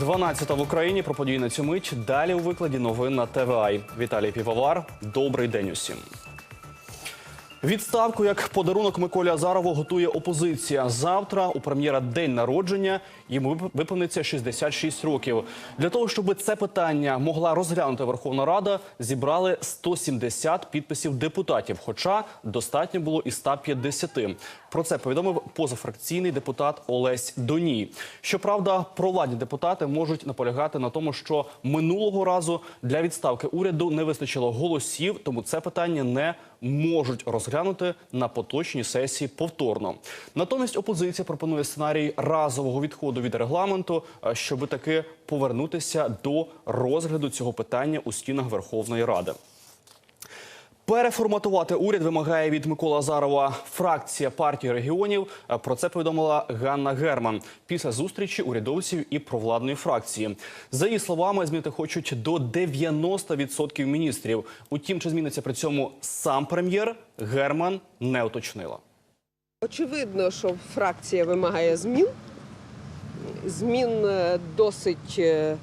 12 в Україні про події на цю мить. Далі у викладі новин на ТВА. Віталій Півовар. Добрий день усім. Відставку як подарунок Миколі Азарову готує опозиція. Завтра у прем'єра день народження йому вип- виповниться 66 років. Для того щоб це питання могла розглянути Верховна Рада, зібрали 170 підписів депутатів, хоча достатньо було і 150. Про це повідомив позафракційний депутат Олесь Доній. Щоправда, провладні депутати можуть наполягати на тому, що минулого разу для відставки уряду не вистачило голосів, тому це питання не можуть розглянути на поточній сесії повторно. Натомість опозиція пропонує сценарій разового відходу від регламенту, е, щоби таки повернутися до розгляду цього питання у стінах Верховної Ради. Переформатувати уряд вимагає від Миколи Азарова фракція партії регіонів. Про це повідомила Ганна Герман після зустрічі урядовців і провладної фракції. За її словами, змінити хочуть до 90% міністрів. Утім, чи зміниться при цьому сам прем'єр, Герман не уточнила. Очевидно, що фракція вимагає змін. Змін е, досить е,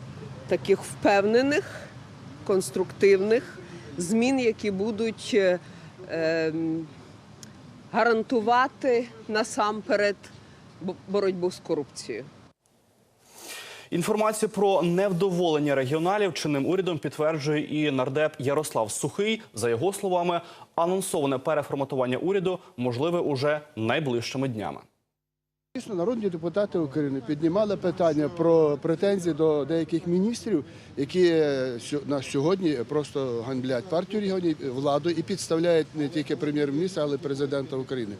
таких впевнених, конструктивних, змін, які будуть е, ем, гарантувати насамперед боротьбу з корупцією. Інформацію про невдоволення регіоналів чинним урядом підтверджує і нардеп Ярослав Сухий. За його словами, анонсоване переформатування уряду можливе уже найближчими днями. Дійсно, народні депутати України піднімали питання про претензії до деяких міністрів, які е, на сьогодні просто ганьблять партію регіонів, е, владу і підставляють не тільки прем'єр-міністра, але й президента України.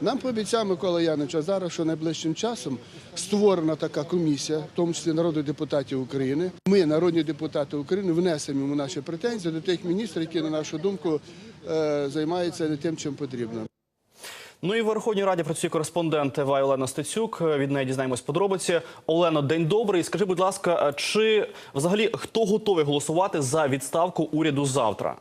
Нам пообіцяв Микола Янович Азаров, що найближчим часом створена така комісія, в тому числі народних депутатів України. Ми, народні депутати України, внесемо йому наші претензії до тих міністрів, які, на нашу думку, е, займаються не тим, чим потрібно. Ну і в Верховній Раді працює кореспондент ТВА Олена Стецюк. Від неї дізнаємось подробиці. Олено, день добрий. Скажи, будь ласка, чи взагалі хто готовий голосувати за відставку уряду завтра?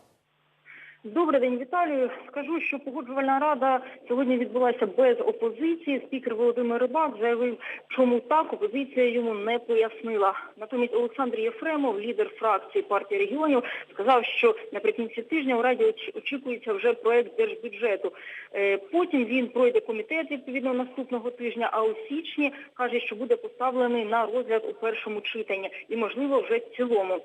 Добрий день, Віталію. Скажу, що погоджувальна рада сьогодні відбулася без опозиції. Спікер Володимир Рибак заявив, чому так опозиція йому не пояснила. Натомість Олександр Єфремов, лідер фракції партії регіонів, сказав, що наприкінці тижня у раді очікується вже проект держбюджету. Е, Потім він пройде комітет відповідно наступного тижня. А у січні каже, що буде поставлений на розгляд у першому читанні і можливо вже в цілому.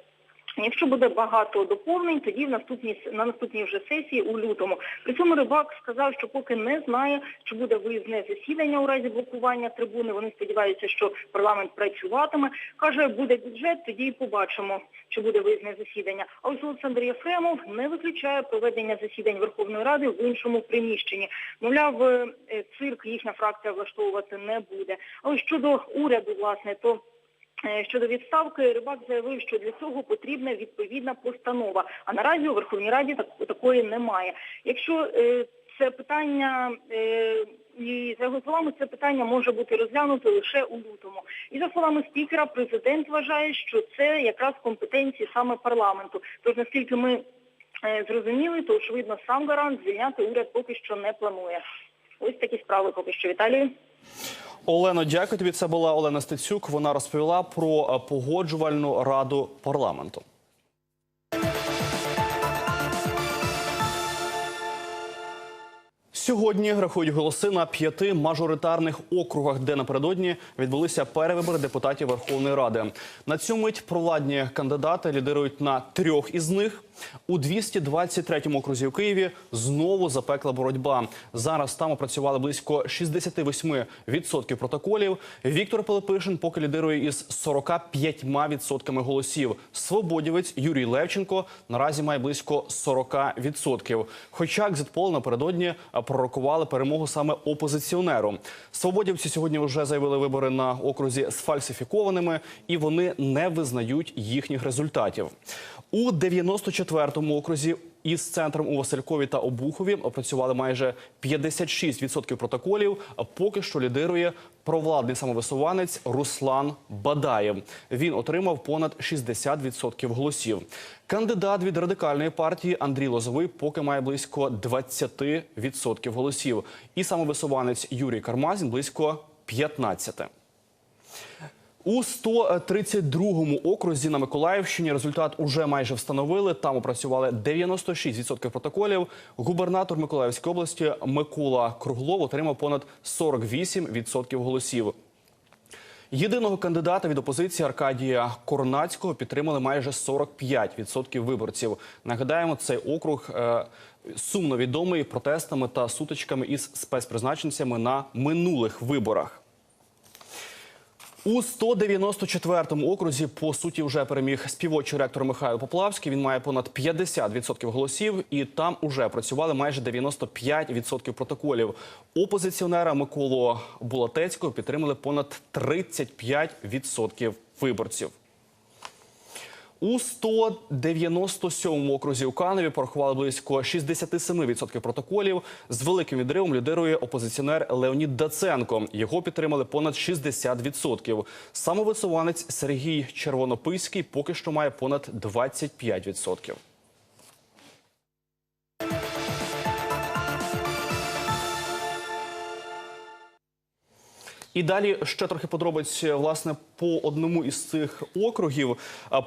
Якщо буде багато доповнень, тоді в наступній на наступній вже сесії у лютому. При цьому рибак сказав, що поки не знає, чи буде виїзне засідання у разі блокування трибуни. Вони сподіваються, що парламент працюватиме. каже, буде бюджет, тоді і побачимо, чи буде виїзне засідання. А ось Олександр Єфремов не виключає проведення засідань Верховної Ради в іншому приміщенні. Мовляв, е, цирк їхня фракція влаштовувати не буде. А ось щодо уряду, власне, то Щодо відставки, Рибак заявив, що для цього потрібна відповідна постанова. А наразі у Верховній Раді такої немає. Якщо е, це питання, е, і за його словами, це питання може бути розглянуто лише у лютому. І за словами спікера, президент вважає, що це якраз компетенції саме парламенту. Тож наскільки ми е, зрозуміли, то очевидно сам гарант звільняти уряд поки що не планує. Ось такі справи поки що. Віталію. Олено, дякую тобі. Це була Олена Стецюк. Вона розповіла про е, погоджувальну раду парламенту. Сьогодні рахують голоси на п'яти мажоритарних округах, де напередодні відбулися перевибори депутатів Верховної Ради. На цю мить провладні кандидати лідирують на трьох із них. У 223-му окрузі у Києві знову запекла боротьба. Зараз там опрацювали близько 68% протоколів. Віктор Пилипишин поки лідирує із 45% голосів. Свободівець Юрій Левченко наразі має близько 40%. Хоча екзитпол напередодні пророкували перемогу саме опозиціонеру. Свободівці сьогодні вже заявили вибори на окрузі сфальсифікованими, і вони не визнають їхніх результатів. У 94-му окрузі із центром у Василькові та Обухові опрацювали майже 56% протоколів. А Поки що лідирує провладний самовисуванець Руслан Бадаєв. Він отримав понад 60% голосів. Кандидат від радикальної партії Андрій Лозовий поки має близько 20% голосів. І самовисуванець Юрій Кармазін близько 15%. У 132-му окрузі на Миколаївщині результат уже майже встановили. Там опрацювали 96% протоколів. Губернатор Миколаївської області Микола Круглов отримав понад 48% голосів. Єдиного кандидата від опозиції Аркадія Корнацького підтримали майже 45% виборців. Нагадаємо, цей округ е, сумно відомий протестами та сутичками із спецпризначенцями на минулих виборах. У 194-му окрузі по суті вже переміг співочий ректор Михайло Поплавський. Він має понад 50% голосів, і там уже працювали майже 95% протоколів. Опозиціонера Миколу Булатецького підтримали понад 35% виборців. У 197-му окрузі у Каневі порахували близько 67% протоколів. З великим відривом лідирує опозиціонер Леонід Даценко. Його підтримали понад 60%. Самовисуванець Сергій Червонописький поки що має понад 25%. І далі ще трохи подробиць власне по одному із цих округів.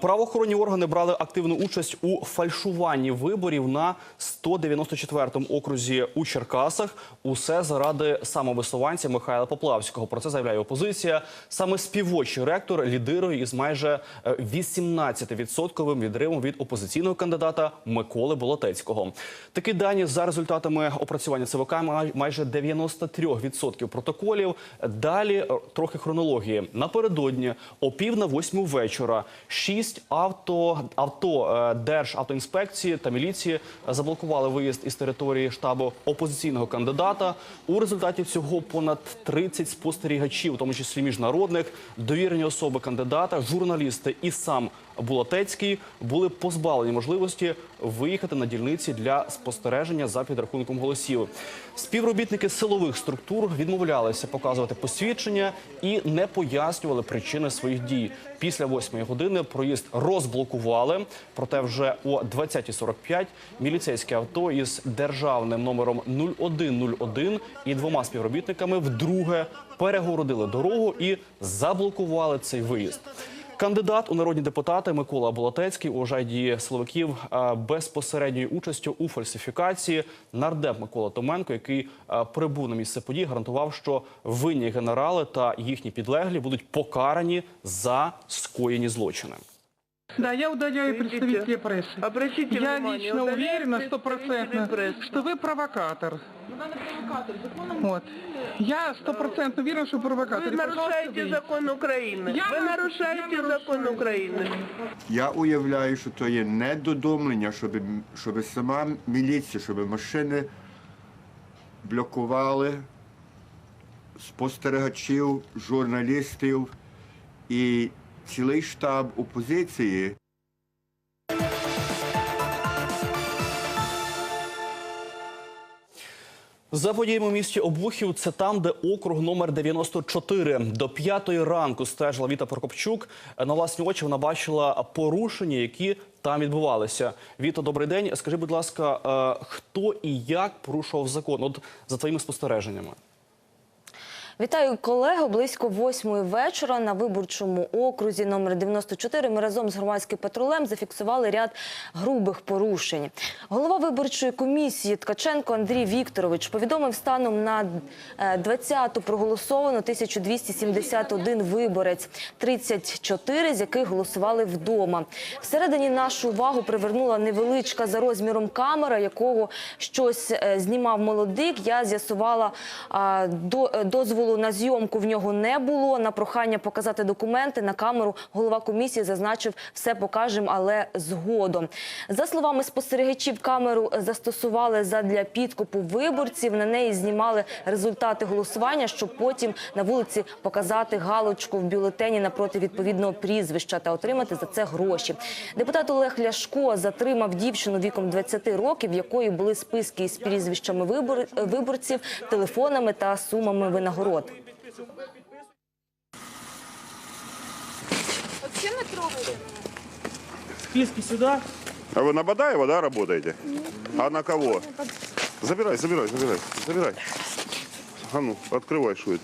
Правоохоронні органи брали активну участь у фальшуванні виборів на 194-му окрузі у Черкасах. Усе заради самовисуванця Михайла Поплавського. Про це заявляє опозиція. Саме співочий ректор лідирує із майже е, 18% відривом від опозиційного кандидата Миколи Болотецького. Такі дані за результатами опрацювання ЦВК май- майже 93% протоколів. Далі е, трохи хронології. Напередодні о пів на восьму вечора шість авто, авто е, Державтоінспекції та міліції заблокували виїзд із території штабу опозиційного кандидата. У результаті цього понад 30 спостерігачів, в тому числі міжнародних, довірені особи кандидата, журналісти і сам Булатецький були позбавлені можливості виїхати на дільниці для спостереження за підрахунком голосів. Співробітники силових структур відмовлялися показувати посвідчення і не пояснювали причини своїх дій. Після восьмої години проїзд розблокували. Проте вже о 20.45 міліцейське авто із державним номером 0101 і двома співробітниками вдруге перегородили дорогу і заблокували цей виїзд. Кандидат у народні депутати Микола Болотецький уважає дії силовиків е, безпосередньою участю у фальсифікації. Нардеп Микола Томенко, який е, прибув на місце подій, гарантував, що винні генерали та їхні підлеглі будуть покарані за скоєні злочини. Да, я удаляю Видите? представителей прессы. Обратите я внимание, лично удаляют уверена, представителей стопроцентно, прессы. что вы провокатор. Вот. Я стопроцентно уверена, что провокатор. Вы И, пожалуйста, нарушаете вы. закон України. Я Ви нар- нарушаєте я закон нарушаю. України. Я уявляю, що то є недодумлення, щоб, щоб сама міліція, щоб машини блокували спостерігачів, журналістів і цілий штаб опозиції. За подіями у місті Обухів, це там, де округ номер 94. До п'ятої ранку стежила Віта Прокопчук. На власні очі вона бачила порушення, які там відбувалися. Віта, добрий день. Скажи, будь ласка, е, хто і як порушував закон? От за твоїми спостереженнями. Вітаю колего. Близько восьмої вечора на виборчому окрузі номер 94 Ми разом з громадським патрулем зафіксували ряд грубих порушень. Голова виборчої комісії Ткаченко Андрій Вікторович повідомив станом на е, 20-ту проголосовано 1271 виборець, 34 з яких голосували вдома. Всередині нашу увагу привернула невеличка за розміром камера, якого щось е, знімав молодик. Я з'ясувала е, дозволу на зйомку в нього не було. На прохання показати документи на камеру голова комісії зазначив, все покажемо, але згодом. За словами спостерігачів, камеру застосували задля підкупу виборців. На неї знімали результати голосування, щоб потім на вулиці показати галочку в бюлетені напроти відповідного прізвища та отримати за це гроші. Депутат Олег Ляшко затримав дівчину віком 20 років, в якої були списки із прізвищами вибор... виборців, телефонами та сумами винагород Списки сюда. А вы на Бадаева, да, работаете? А на кого? Забирай, забирай, забирай, забирай. А ну, открывай, что это.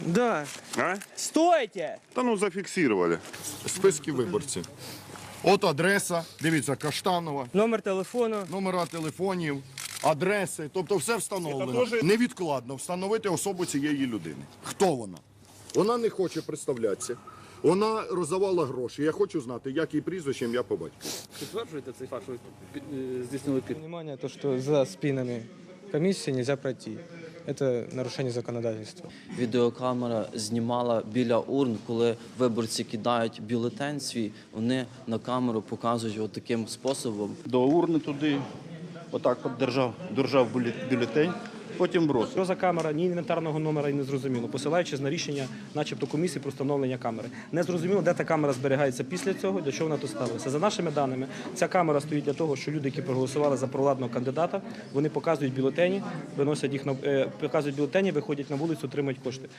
Да. А? Стойте! Да ну зафиксировали. списки виборців. От адреса, дивіться, Каштанова, Номер телефону. номера телефонів, адреси, тобто все встановлено. Невідкладно встановити особу цієї людини. Хто вона? Вона не хоче представлятися. Вона роздавала гроші. Я хочу знати, як її прізвище, ім'я по батьку. Підтверджуєте цей факт, що ви здійснили під... Внимание, то, що за спинами комісії нельзя пройти. Это нарушение законодательства. Відеокамера знімала біля урн, коли виборці кидають бюлетень свій, вони на камеру показують от таким способом. До урни туди, отак от держав, держав бюлетень, потім бросив. Що за камера, ні інвентарного номера і не зрозуміло, посилаючись на рішення, начебто комісії про встановлення камери. Не зрозуміло, де та камера зберігається після цього, для чого вона тут ставилася. За нашими даними, ця камера стоїть для того, що люди, які проголосували за провладного кандидата, вони показують бюлетені, виносять їх на е, показують бюлетені, виходять на вулицю, отримують кошти.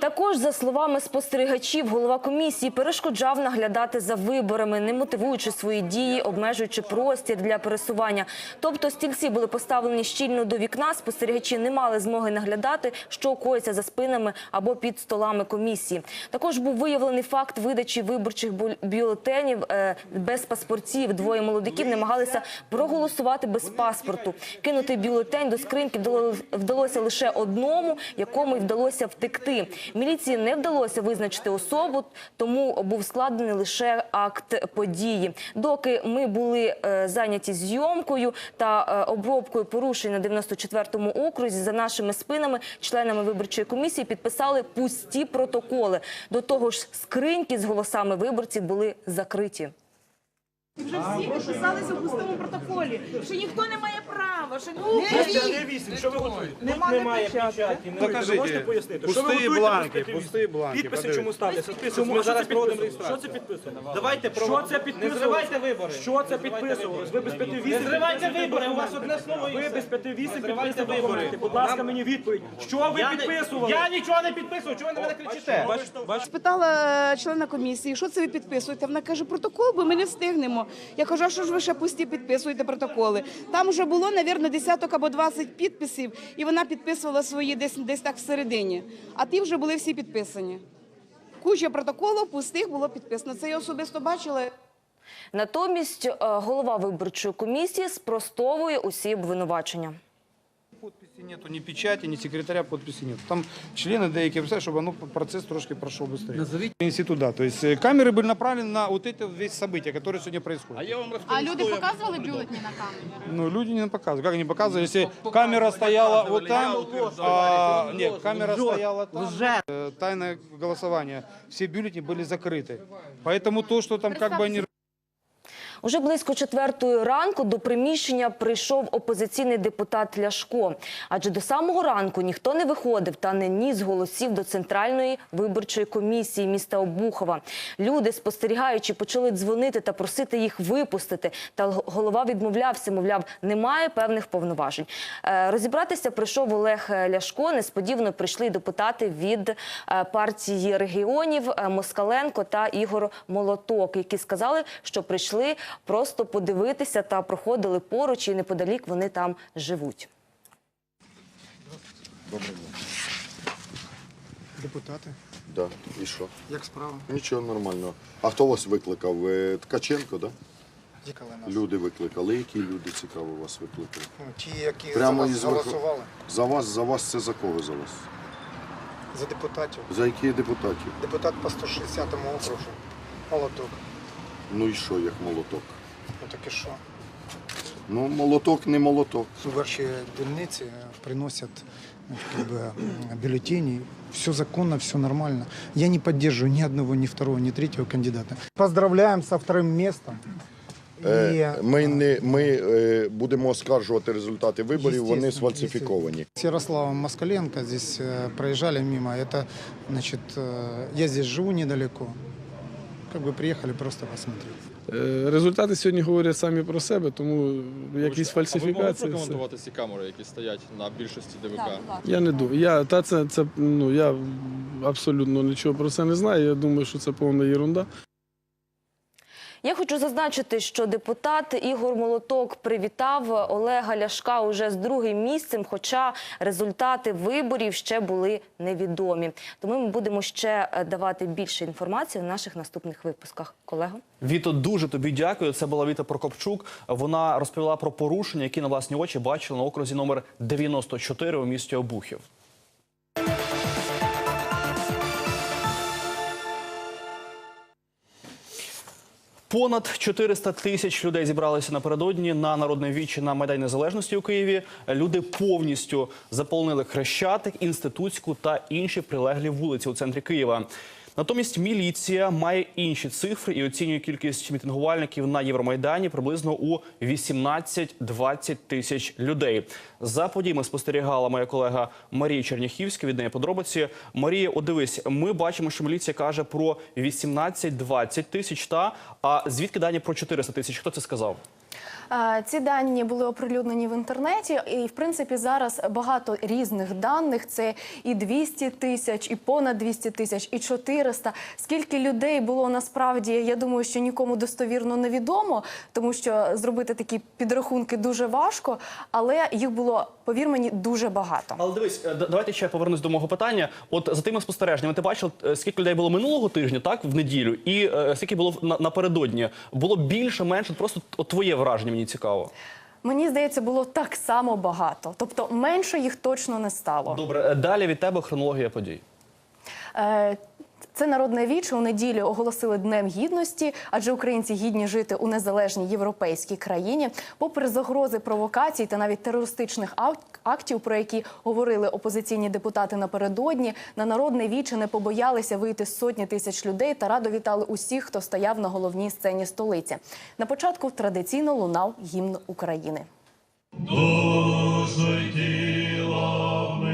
Також, за словами спостерігачів, голова комісії перешкоджав наглядати за виборами, не мотивуючи свої дії, обмежуючи простір для пересування. Тобто стільці були поставлені щільно до вікна, спостерігачі не мали змоги наглядати, що коїться за спинами або під столами комісії. Також був виявлений факт видачі виборчих бю- бюлетенів е, без паспортів. Двоє молодиків намагалися проголосувати без паспорту. Кинути бюлетень до скриньки вдало- вдалося лише одному, якому й вдалося втекти. Міліції не вдалося визначити особу, тому був складений лише акт події. Доки ми були е, зайняті зйомкою та е, обробкою порушень на 94-му окрузі, за нашими спинами членами виборчої комісії підписали пусті протоколи. До того ж, скриньки з голосами виборців були закриті. Вже всі підписалися в пустому протоколі, що ніхто не має права, що Що ви готуєте? Нема Немає печатки. печатки. Ви можете пояснити? Що ви готуєте бланки, пусті бланки. Підписи чому ставляться? Підписи. Ми зараз проводимо реєстрацію. Що це підписано? Давайте Що це підписано? Не зривайте вибори. Що це підписано? Ви без 5-8 Не зривайте вибори, у вас одне слово Ви без 5-8 підписуєте вибори. Будь ласка, мені відповідь. Що ви підписували? Я нічого не підписував. Чого ви на мене кричите? Спитала члена комісії, що це ви підписуєте? Вона каже, протокол, бо ми не встигнемо. Я кажу, а що ж ви ще пусті підписуєте протоколи? Там вже було, мабуть, десяток або 20 підписів, і вона підписувала свої десь, десь так всередині. А ті вже були всі підписані. Куча протоколів пустих було підписано. Це я особисто бачила. Натомість е, голова виборчої комісії спростовує усі обвинувачення. Подписи нету, ні печаті, ні секретаря підписи нету. Там члени деякі представляють, щоб воно, процес трошки пройшов швидше. Назовіть інститута. То есть э, камеры были направлены на вот это весь события, которые сегодня происходят. А люди показували бюлетні на камері? Ну, люди не показывают. Как они показывают, если камера стояла вот там, а, нет, камера стояла там, э, тайное голосование, все бюллетени были закрыты. Поэтому то, что там как бы они Уже близько четвертої ранку до приміщення прийшов опозиційний депутат Ляшко. Адже до самого ранку ніхто не виходив та не ніс голосів до центральної виборчої комісії міста Обухова. Люди, спостерігаючи, почали дзвонити та просити їх випустити. Та голова відмовлявся, мовляв, немає певних повноважень. Е, Розібратися прийшов Олег Ляшко. Несподівано прийшли депутати від е, партії регіонів е, Москаленко та Ігор Молоток, які сказали, що прийшли просто подивитися та проходили поруч, і неподалік вони там живуть. депутати. Да. І що? Як справа? Нічого нормального. А хто вас викликав? Ви Ткаченко, да? Тікали Люди викликали. Які люди цікаво вас викликали? Ті, які Прямо із Верхов- За вас, за вас це за кого за вас? за депутатів. За яких депутатів? Депутат по 160-му округу. Молоток. Ну і що, як молоток? Ну так і що? Ну, молоток не молоток. Ваші дільниці приносять ну, как бы, м, бюллетени. Все законно, все нормально. Я не поддерживаю ни одного, ни второго, ни третьего кандидата. Поздравляем со вторым местом. Е, И, Ми, не, ми е, будемо оскаржувати результати виборів, вони Естественно, сфальсифіковані. с Ярославом Москаленко здесь э, проезжали мимо. Это, значит, э, я здесь живу недалеко. Как бы приехали просто посмотреть. Е, Результати сьогодні говорять самі про себе, тому якісь фальсифікації. все. ці камери, які стоять на більшості ДВК? Я не думаю. Я, та це, це, ну, я абсолютно нічого про це не знаю. Я думаю, що це повна єрунда. Я хочу зазначити, що депутат Ігор Молоток привітав Олега Ляшка уже з другим місцем, хоча результати виборів ще були невідомі. Тому ми будемо ще е, давати більше інформації в наших наступних випусках. Колего. Віто, дуже тобі дякую. Це була Віта Прокопчук. Вона розповіла про порушення, які на власні очі бачили на окрузі номер 94 у місті Обухів. Понад 400 тисяч людей зібралися напередодні на народне вічі на Майдані Незалежності у Києві. Люди повністю заповнили Хрещатик, Інститутську та інші прилеглі вулиці у центрі Києва. Натомість міліція має інші цифри і оцінює кількість мітингувальників на Євромайдані приблизно у 18-20 тисяч людей. За подіями спостерігала моя колега Марія Черняхівська. Від неї подробиці. Марія, от дивись, ми бачимо, що міліція каже про 18-20 тисяч. Та а звідки дані про 400 тисяч? Хто це сказав? Ці дані були оприлюднені в інтернеті, і в принципі зараз багато різних даних. Це і 200 тисяч, і понад 200 тисяч, і 400. Скільки людей було насправді, я думаю, що нікому достовірно невідомо, тому що зробити такі підрахунки дуже важко, але їх було, повір мені, дуже багато. Але дивись, е, давайте ще повернусь до мого питання. От за тими спостереженнями, ти бачив, е, скільки людей було минулого тижня, так в неділю, і е, скільки було напередодні? Було більше, менше? Просто от твоє враження мені цікаво. Мені здається, було так само багато, тобто менше їх точно не стало. Добре, далі від тебе хронологія подій. Е, Це народне віче у неділю оголосили Днем Гідності, адже українці гідні жити у незалежній європейській країні. Попри загрози провокацій та навіть терористичних ак- актів, про які говорили опозиційні депутати напередодні, на народне віче не побоялися вийти сотні тисяч людей та радо вітали усіх, хто стояв на головній сцені столиці. На початку традиційно лунав гімн України. Душу тіло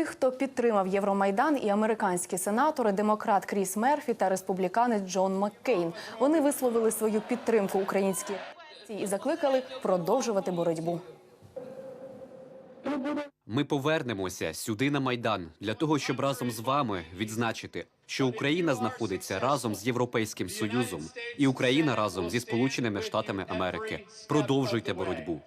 тих, хто підтримав Євромайдан, і американські сенатори, демократ Кріс Мерфі та республіканець Джон Маккейн. Вони висловили свою підтримку українській і закликали продовжувати боротьбу. Ми повернемося сюди на майдан для того, щоб разом з вами відзначити, що Україна знаходиться разом з Європейським Союзом і Україна разом зі Сполученими Штатами Америки. Продовжуйте боротьбу.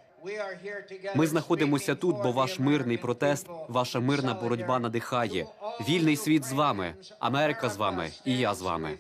Ми знаходимося тут, бо ваш мирний протест, ваша мирна боротьба надихає. Вільний світ з вами, Америка з вами, і я з вами.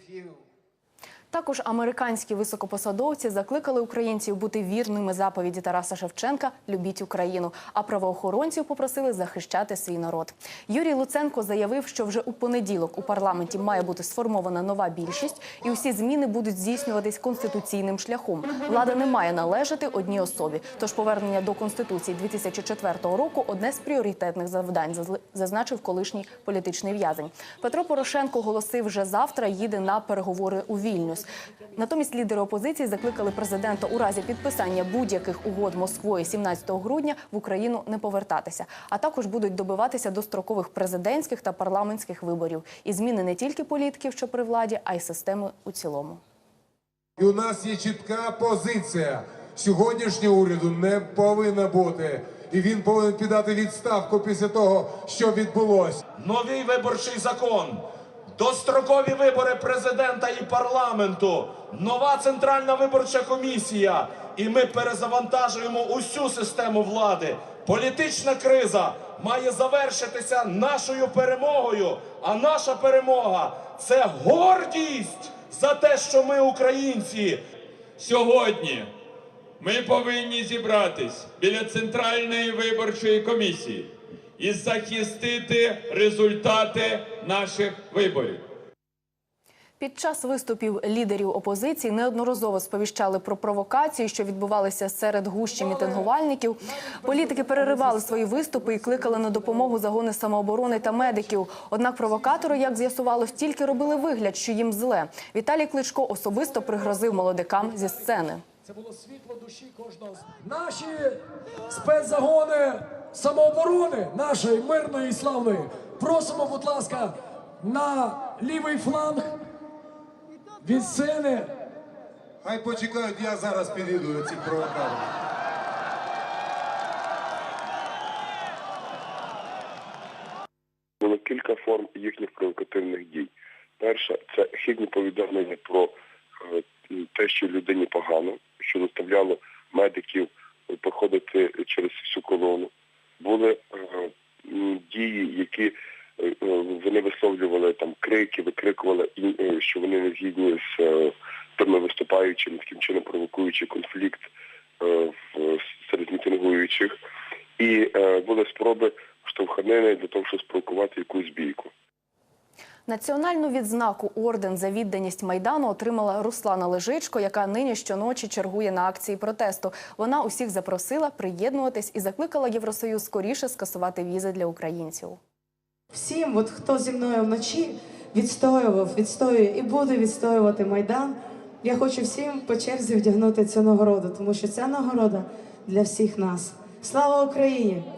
Також американські високопосадовці закликали українців бути вірними заповіді Тараса Шевченка Любіть Україну. А правоохоронців попросили захищати свій народ. Юрій Луценко заявив, що вже у понеділок у парламенті має бути сформована нова більшість, і усі зміни будуть здійснюватись конституційним шляхом. Влада не має належати одній особі. Тож повернення до конституції 2004 року одне з пріоритетних завдань, зазначив колишній політичний в'язень. Петро Порошенко оголосив, вже завтра їде на переговори у Вільнюс. Натомість лідери опозиції закликали президента у разі підписання будь-яких угод Москвою 17 грудня в Україну не повертатися, а також будуть добиватися дострокових президентських та парламентських виборів і зміни не тільки політиків, що при владі, а й системи у цілому. І у нас є чітка позиція. Сьогоднішнього уряду не повинна бути. І він повинен піддати відставку після того, що відбулося. Новий виборчий закон, дострокові вибори президента і парламенту, нова центральна виборча комісія. І ми перезавантажуємо усю систему влади. Політична криза має завершитися нашою перемогою. А наша перемога це гордість за те, що ми українці. Сьогодні ми повинні зібратись біля центральної виборчої комісії і захистити результати наших виборів. Під час виступів лідерів опозиції неодноразово сповіщали про провокації, що відбувалися серед гущі мітингувальників. Політики переривали свої виступи і кликали на допомогу загони самооборони та медиків. Однак провокатори, як з'ясувалось, тільки робили вигляд, що їм зле. Віталій Кличко особисто пригрозив молодикам зі сцени. Це було світло душі кожного з наші спецзагони самооборони нашої мирної і славної. Просимо, будь ласка, на лівий фланг від сцени. Хай почекають, я зараз підійду до цих провокаторів. Було кілька форм їхніх провокативних дій. Перша це хибні повідомлення про е, те, що людині погано, що заставляло медиків проходити через всю колону. Були е, дії, які е, е, вони висловлювали там крики, викрикували, що вони не згідні з тими виступаючими, таким чином провокуючи конфлікт серед мітингуючих. І були спроби штовханини для того, щоб спровокувати якусь бійку. Національну відзнаку орден за відданість майдану отримала Руслана Лежичко, яка нині щоночі чергує на акції протесту. Вона усіх запросила приєднуватись і закликала Євросоюз скоріше скасувати візи для українців. Всім, от хто зі мною вночі відстоював, відстоює і буде відстоювати майдан. Я хочу всім по черзі вдягнути цю нагороду, тому що ця нагорода для всіх нас. Слава Україні!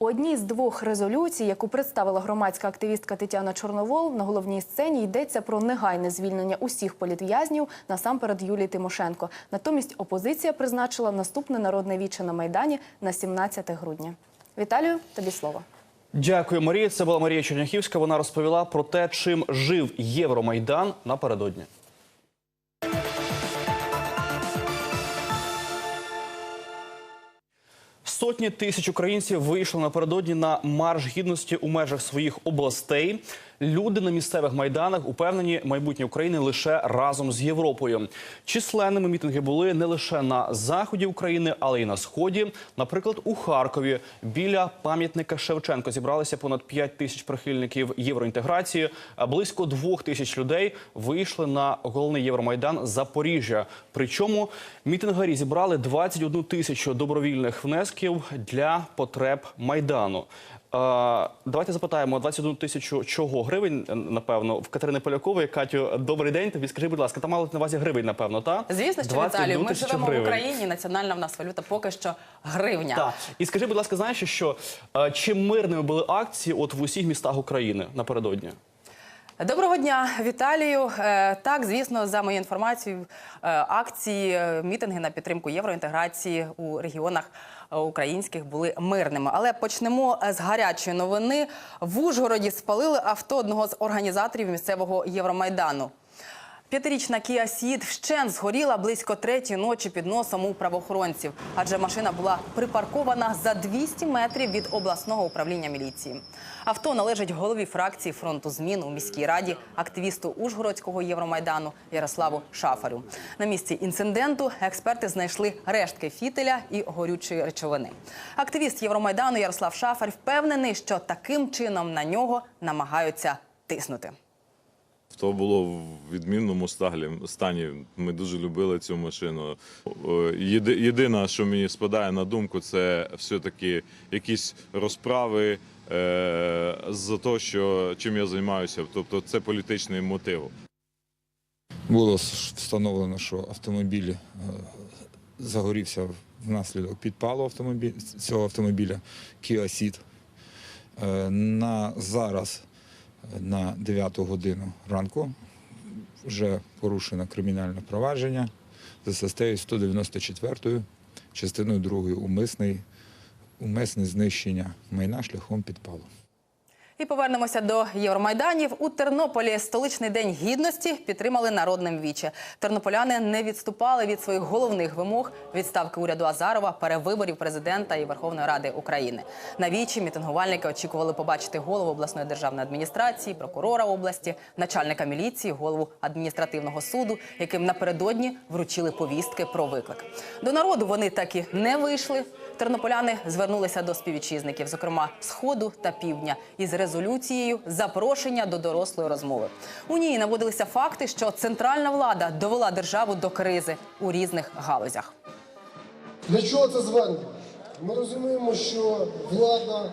У одній з двох резолюцій, яку представила громадська активістка Тетяна Чорновол, на головній сцені йдеться про негайне звільнення усіх політв'язнів, насамперед Юлії Тимошенко. Натомість опозиція призначила наступне народне віче на майдані на 17 грудня. Віталію, тобі слово. Дякую, Марія. Це була Марія Черняхівська. Вона розповіла про те, чим жив Євромайдан напередодні. Сотні тисяч українців вийшли напередодні на марш гідності у межах своїх областей. Люди на місцевих майданах упевнені майбутнє України лише разом з Європою. Численними мітинги були не лише на заході України, але й на сході. Наприклад, у Харкові біля пам'ятника Шевченко зібралися понад 5 тисяч прихильників євроінтеграції. Близько двох тисяч людей вийшли на головний Євромайдан Запоріжжя. Причому мітингарі зібрали 21 тисячу добровільних внесків для потреб майдану. Е, Давайте запитаємо 21 тисячу чого гривень, е, напевно, в Катерини Полякової. Катю, добрий день. Тобі скажи, будь ласка, там мали на увазі гривень, напевно, та? Звісно, що 21 Віталію, ми живемо живемо в. Україні. Національна в нас валюта поки що гривня. Так. І скажи, будь ласка, знаєш, що чи чим мирними були акції от в усіх містах України напередодні? Доброго дня, Віталію. Е, Так, звісно, за моєю інформацією, е, акції, е, мітинги на підтримку євроінтеграції у регіонах українських були мирними. Але почнемо з гарячої новини. В Ужгороді спалили авто одного з організаторів місцевого Євромайдану. П'ятирічна Kia Ceed вщен згоріла близько третьої ночі під носом у правоохоронців, адже машина була припаркована за 200 метрів від обласного управління міліції. Авто належить голові фракції фронту змін у міській раді, активісту Ужгородського Євромайдану Ярославу Шафарю. На місці інциденту експерти знайшли рештки фітеля і горючої речовини. Активіст Євромайдану Ярослав Шафар впевнений, що таким чином на нього намагаються тиснути. Авто було в відмінному стані. Ми дуже любили цю машину. Єдине, що мені спадає на думку, це все-таки якісь розправи за те, що чим я займаюся. Тобто це політичний мотив. Було встановлено, що автомобіль е, загорівся внаслідок підпалу автомобіль, цього автомобіля Kia Ceed. Е, На зараз, е, на 9 годину ранку, вже порушено кримінальне провадження за статтею 194 частиною 2 умисний, умисне знищення майна шляхом підпалу. І повернемося до Євромайданів. У Тернополі столичний день гідності підтримали народним віче. Тернополяни не відступали від своїх головних вимог відставки уряду Азарова, перевиборів президента і Верховної Ради України. На вічі мітингувальники очікували побачити голову обласної державної адміністрації, прокурора області, начальника міліції, голову адміністративного суду, яким напередодні вручили повістки про виклик. До народу вони таки не вийшли. Тернополяни звернулися до співвітчизників, зокрема сходу та півдня, із резолюцією запрошення до дорослої розмови. У ній наводилися факти, що центральна влада довела державу до кризи у різних галузях. Для чого це звернення? Ми розуміємо, що влада,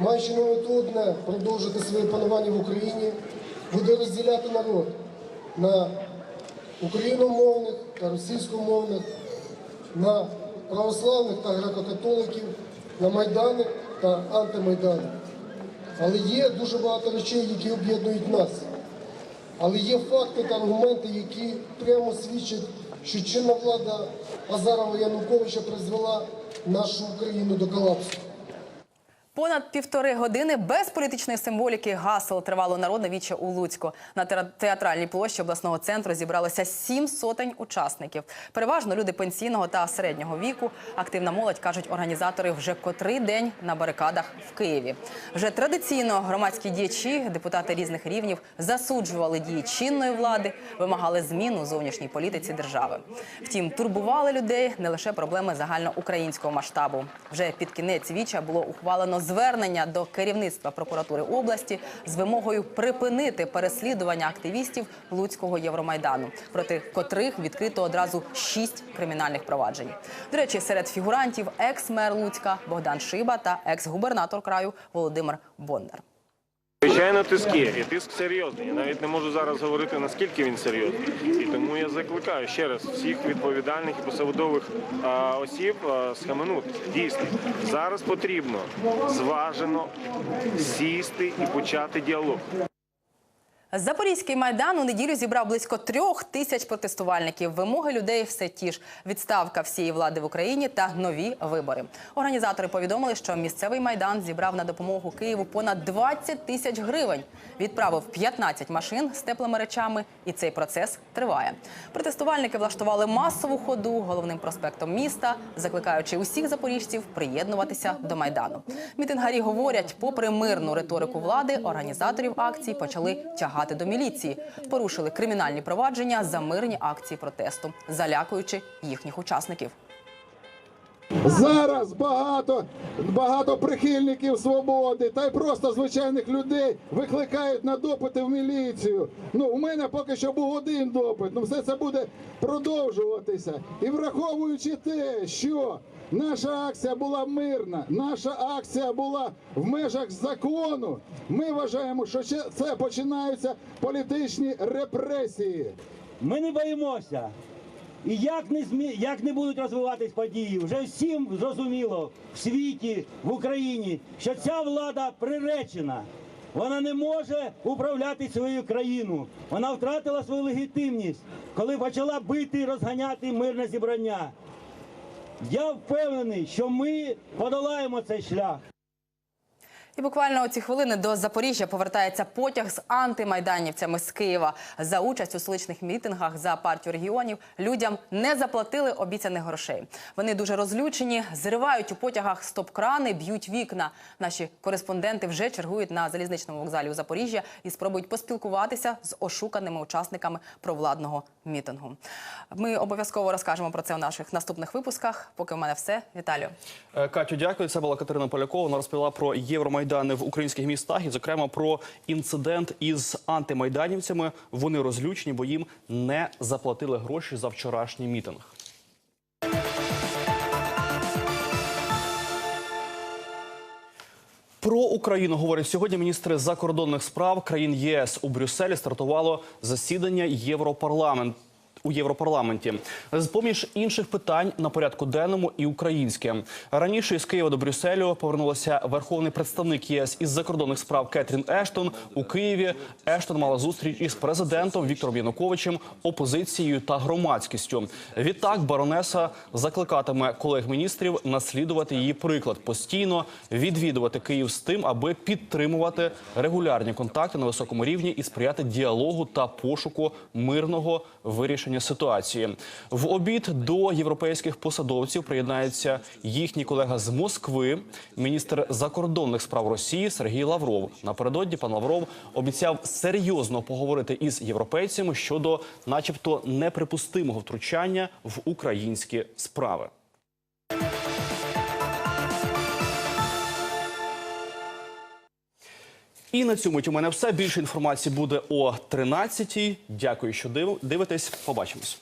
мету одне продовжити своє панування в Україні, буде розділяти народ на україномовних та російськомовних, на православних та греко-католиків, на майдани та антимайдани. Але є дуже багато речей, які об'єднують нас. Але є факти та аргументи, які прямо свідчать, що чинна влада Азарова Януковича призвела нашу Україну до колапсу. Понад півтори години без політичної символіки гасел тривало народне віче у Луцьку. На теа- театральній площі обласного центру зібралося сім сотень учасників. Переважно люди пенсійного та середнього віку. Активна молодь кажуть організатори вже котрий день на барикадах в Києві. Вже традиційно громадські діячі, депутати різних рівнів засуджували дії чинної влади, вимагали змін у зовнішній політиці держави. Втім, турбували людей не лише проблеми загальноукраїнського масштабу. Вже під кінець віча було ухвалено звернення до керівництва прокуратури області з вимогою припинити переслідування активістів Луцького Євромайдану, проти котрих відкрито одразу шість кримінальних проваджень. До речі, серед фігурантів екс-мер Луцька Богдан Шиба та екс-губернатор краю Володимир Бондар. Звичайно, тиск є, і тиск серйозний. Я навіть не можу зараз говорити, наскільки він серйозний. І тому я закликаю ще раз всіх відповідальних і посадових осіб схаменути. Дійсно, зараз потрібно зважено сісти і почати діалог. Запорізький майдан у неділю зібрав близько трьох тисяч протестувальників. Вимоги людей все ті ж: відставка всієї влади в Україні та нові вибори. Організатори повідомили, що місцевий майдан зібрав на допомогу Києву понад 20 тисяч гривень. Відправив 15 машин з теплими речами, і цей процес триває. Протестувальники влаштували масову ходу головним проспектом міста, закликаючи усіх запоріжців приєднуватися до майдану. Мітингарі говорять, попри мирну риторику влади, організаторів акцій почали тягати до міліції, порушили кримінальні провадження за мирні акції протесту, залякуючи їхніх учасників. Зараз багато, багато прихильників свободи та й просто звичайних людей викликають на допити в міліцію. Ну, у мене поки що був один допит, ну все це буде продовжуватися. І враховуючи те, що наша акція була мирна, наша акція була в межах закону, ми вважаємо, що це починаються політичні репресії. Ми не боїмося. І як не змі... як не будуть розвиватись події, вже всім зрозуміло в світі, в Україні, що ця влада приречена. Вона не може управляти свою країну. Вона втратила свою легітимність, коли почала бити і розганяти мирне зібрання. Я впевнений, що ми подолаємо цей шлях. І буквально у ці хвилини до Запоріжжя повертається потяг з антимайданівцями з Києва. За участь у столичних мітингах за партію регіонів людям не заплатили обіцяних грошей. Вони дуже розлючені, зривають у потягах стоп-крани, б'ють вікна. Наші кореспонденти вже чергують на залізничному вокзалі у Запоріжжя і спробують поспілкуватися з ошуканими учасниками провладного мітингу. Ми обов'язково розкажемо про це у наших наступних випусках. Поки у мене все. Віталію. Е, Катю, дякую. Це була Катерина Полякова. Вона розповіла про євромайдани в українських містах і, зокрема, про інцидент із антимайданівцями. Вони розлючені, бо їм не заплатили гроші за вчорашній мітинг. Про Україну говорять сьогодні. Міністри закордонних справ країн ЄС у Брюсселі стартувало засідання Європарламент. У Європарламенті з поміж інших питань на порядку денному і українське раніше із Києва до Брюсселю повернулася верховний представник ЄС із закордонних справ Кетрін Ештон у Києві. Ештон мала зустріч із президентом Віктором Януковичем, опозицією та громадськістю. Відтак баронеса закликатиме колег міністрів наслідувати її приклад, постійно відвідувати Київ з тим, аби підтримувати регулярні контакти на високому рівні і сприяти діалогу та пошуку мирного вирішення ситуації. В обід до європейських посадовців приєднається їхній колега з Москви, міністр закордонних справ Росії Сергій Лавров. Напередодні пан Лавров обіцяв серйозно поговорити із європейцями щодо, начебто, неприпустимого втручання в українські справи. І на цьому у мене все. Більше інформації буде о 13-й. Дякую, що див- дивитесь. Побачимось.